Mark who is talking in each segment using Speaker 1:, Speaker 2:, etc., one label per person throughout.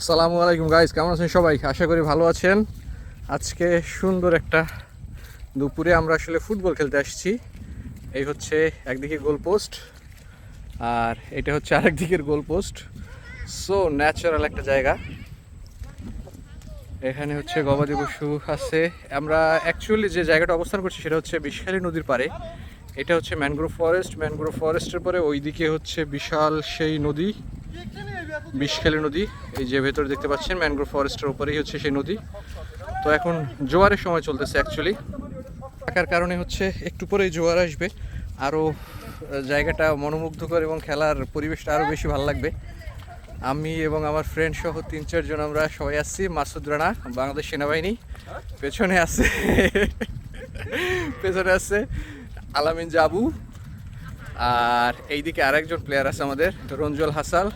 Speaker 1: আসসালামু আলাইকুম গাইস কেমন আছেন সবাই? আশা করি ভালো আছেন। আজকে সুন্দর একটা দুপুরে আমরা আসলে ফুটবল খেলতে আসছি। এই হচ্ছে একদিকে গোল পোস্ট আর এটা হচ্ছে আরেক দিকের গোল পোস্ট। সো ন্যাচারাল একটা জায়গা। এখানে হচ্ছে গবাদি পশু আছে। আমরা অ্যাকচুয়ালি যে জায়গাটা অবস্থান করছি সেটা হচ্ছে বিষখালী নদীর পারে এটা হচ্ছে ম্যানগ্রোভ ফরেস্ট। ম্যানগ্রোভ ফরেস্টের পরে ওইদিকে হচ্ছে বিশাল সেই নদী। বিষখালী নদী, এই যে ভেতরে দেখতে পাচ্ছেন ম্যানগ্রোভ ফরেস্টের উপরেই হচ্ছে সেই নদী। তো এখন জোয়ারের সময় চলতেছে অ্যাকচুয়ালি থাকার কারণে হচ্ছে একটু পরেই জোয়ার আসবে। আরও জায়গাটা মনোমুগ্ধকর এবং খেলার পরিবেশটা আরও বেশি ভালো লাগবে। আমি এবং আমার ফ্রেন্ড সহ তিন চারজন আমরা সবাই আসছি মাসুদ রানা, বাংলাদেশ সেনাবাহিনী, পেছনে আছে পেছনে আছে আলামিন জাবু। আর এইদিকে আরেকজন প্লেয়ার আছে আমাদের রঞ্জুল হাসাল।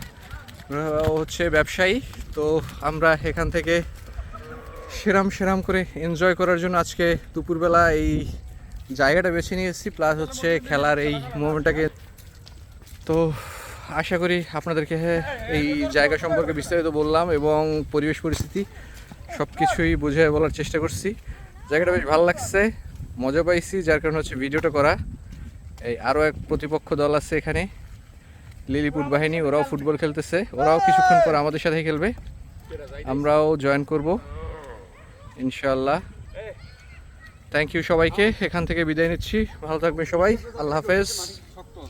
Speaker 1: হচ্ছে ব্যবসায়ী। তো আমরা এখান থেকে সেরাম সেরাম করে এনজয় করার জন্য আজকে দুপুরবেলা এই জায়গাটা বেছে নিয়েছি প্লাস হচ্ছে খেলার এই মোমেন্টটাকে। তো আশা করি আপনাদেরকে এই জায়গা সম্পর্কে বিস্তারিত বললাম এবং পরিবেশ পরিস্থিতি সব কিছুই বুঝে বলার চেষ্টা করছি। জায়গাটা বেশ ভালো লাগছে, মজা পাইছি, যার কারণে হচ্ছে ভিডিওটা করা। এই আরও এক প্রতিপক্ষ দল আছে এখানে। লিলিপুট বাহিনী, ওরাও ফুটবল খেলতেছে। ওরাও কিছুক্ষণ পর আমাদের সাথে খেলবে। আমরাও জয়েন করব ইনশাল্লাহ থ্যাংক ইউ সবাইকে, এখান থেকে বিদায় নিচ্ছি। ভালো থাকবে সবাই। আল্লাহ হাফেজ।